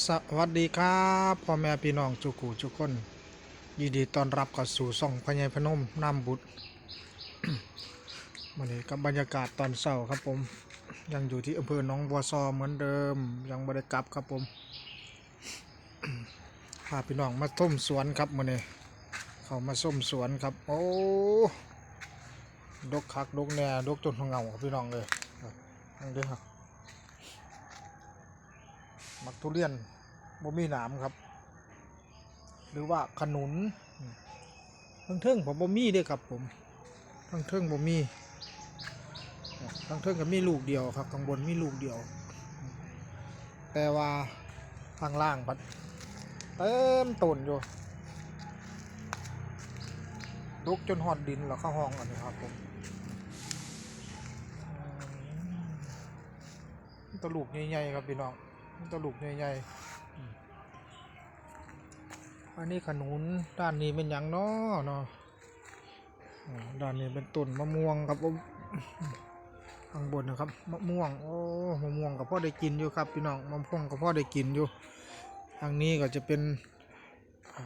สวัสดีครับพ่อแม่พี่น้องจุกูจุกคนยินดีต้อนรับเข้าสู่ซ่องพญายพนมน้ำบุตรวันนี้กับบรรยากาศตอนเช้าครับผม ยังอยู่ที่อำเภอหนองบัวซอเหมือนเดิม ยังไม่ได้กลับครับผมพาพี่น้องมาส้มสวนครับมื้อนี้ เขามาส้มสวนครับ โอ้ดกคักดกแน่ดกจนหัวเงาครับพี่น้องเลยครันเด้อค มักทุเรียนบ่มีหนามครับ หรือว่าขนุนทั้งเทิงผมบ่มีเด้ครับผมทั้งเทิงบ่มีทั้งเทิงก็มีลูกเดียวครับข้างบนมีลูกเดียว แต่ว่าข้างล่างปัดเต็มต้นอยู่ดกจนหอดดินแล้วเข้าห้องอันนี้ครับผมอืมตะลูกใหญ่ๆครับพี่น้อง ตลุกใหญ่ๆอืมอันนี้ขนุนด้านนี้เป็นหยังเนาะเนาะอ่าด้านนี้เป็นต้นมะม่วงครับผมข้างบนนะครับมะม่วงโอ้มะม่วงกับพ่อได้กินอยู่ครับพี่น้องมะม่วงกับพ่อได้กินอยู่ทางนี้ก็จะเป็นอ่า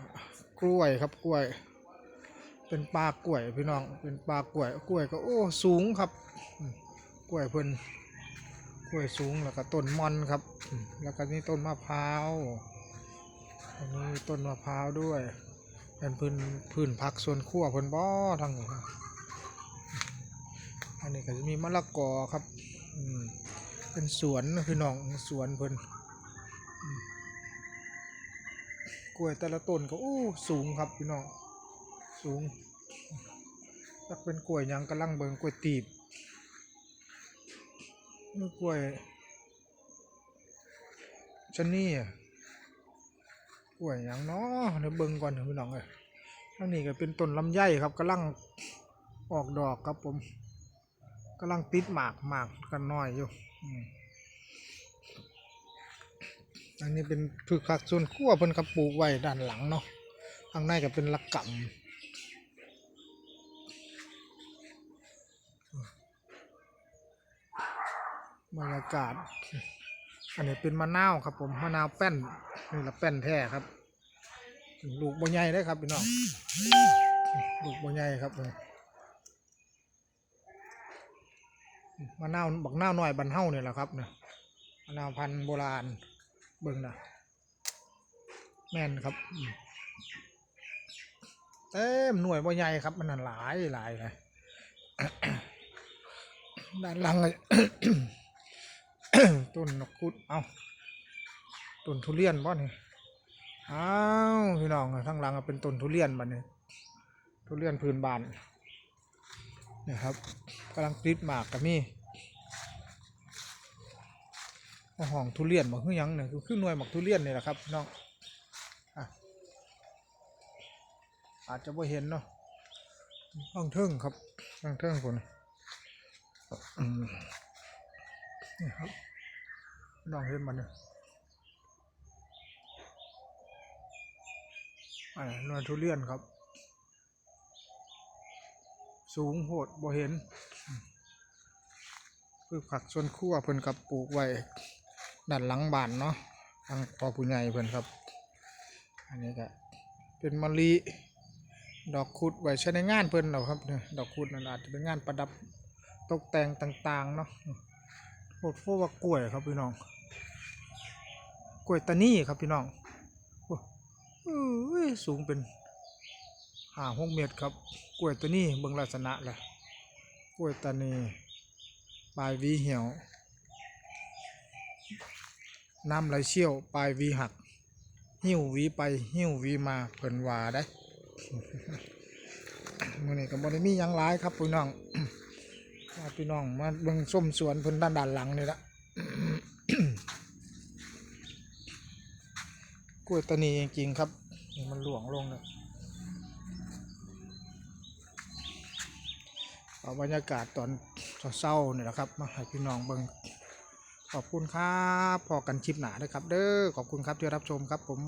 กล้วยครับกล้วย เป็นปลากล้วยพี่น้องเป็นปลากล้วยกล้วยก็โอ้สูงครับอืมกล้วยเพิ่นก ล้วยสูงแล้วก็ต้นมอนครับ แล้วก็นี่ต้นมะพร้าวอันนี้ต้นมะพร้าวด้วย เป็นพื้นพื้นพักส่วนขั้วพิ่นบ่อทางนี้ครับอันนี้ก็จะมีมะละกอครับอืเป็นสวนนะพี่น้องสวนเพิ่นกล้วยแต่ละต้นก็โอ้สูงครับพี่น้องสูงจักเป็นกล้วยยังกำลังเบิ่งกล้วยตีบ นี่กล้วยชะนี่อะกล้วยอย่างเนาะเดี๋ยวเบิ่งก่อนเถอะพี่น้องเอ้ยอันนี้ก็เป็นต้นลำไยครับกำลังออกดอกครับผมกำลังติดหมากหมากกันน้อยอยู่อันนี้เป็นพืชผักส่วนขั้วเพิ่นกระปลูกไว้ด้านหลังเนาะข้างในก็เป็นละกำ บรรยากาศ อันนี้เป็นมะนาวครับ ผมมะนาวแป้นนี่ละแป้นแท้ครับลูกบัใหญ่ได้ครับพี่น้องลูกบัใหญ่ครับมะนาวบักนาวหน่อยบันเฮาเนี่ยแหละครับเนี่ยมะนาวพันธุ์โบราณเบิ่งนะแม่นครับเต็มหน่วยบัใหญ่ครับ มันนั่นหลายหลายเลยด้านหลังเลย ต้นนกคุดเอาต้นทุเรียนบ่นี่อ้าวพี่น้องข้างหลังเป็นต้นทุเรียนบัดนี้ทุเรียนพื้นบ้านนี่ยครับกำลังติดหมากกับนี่ห้องทุเรียนบอกคือยังเนี่ยคือขึ้นหน่วยหมากทุเรียนนี่แหละครับน้องอาจจะไม่เห็นเนาะห้องเทิงครับห้องเทิงคน นี่ครับน้องเห็นมันเนี่ยอ่าหน่วยทุเรียนครับ สูงโหดบ่เห็นอืมคือผักส่วนคั่วเพิ่นกับปลูกไว้ด้านหลังบ้านเนาะทางพอผู้ใหญ่เพิ่นครับ อันนี้ก็เป็นมะลิดอกคุดไว้ใช้ในงานเพิ่นเราครับเนี่ยดอกคุดนั่นอาจจะเป็นงานประดับตกแต่งต่างๆเนาะ โคตรโฟว่ากล้วยครับพี่น้อง กล้วยตานี่ครับพี่น้องโอ้ยสูงเป็นห้าหกเมตรครับ กล้วยตัวนี้เบิ่งลักษณะแหละกล้วยตานีปลายวีเหี่ยว น้ำไหลเชี่ยว ปลายวีหัก หิ้ววีไปหิ้ววีมาเพิ่นว่าได้มื้อนี้ก็บ่ได้มียังหลายครับพี่น้อง พี่น้องมาเบิ่งส้มสวนเพิ่นด้านด้านหลังนี่ละกล้วยตานีจริงๆครับนี่มันหลวงลงเลยเอาบรรยากาศตอนเศร้าๆนี่แหละครับ มาให้พี่น้องเบิ่งขอบคุณครับพอกันคลิปหนาด้วยครับ เด้อขอบคุณครับที่รับชมครับผม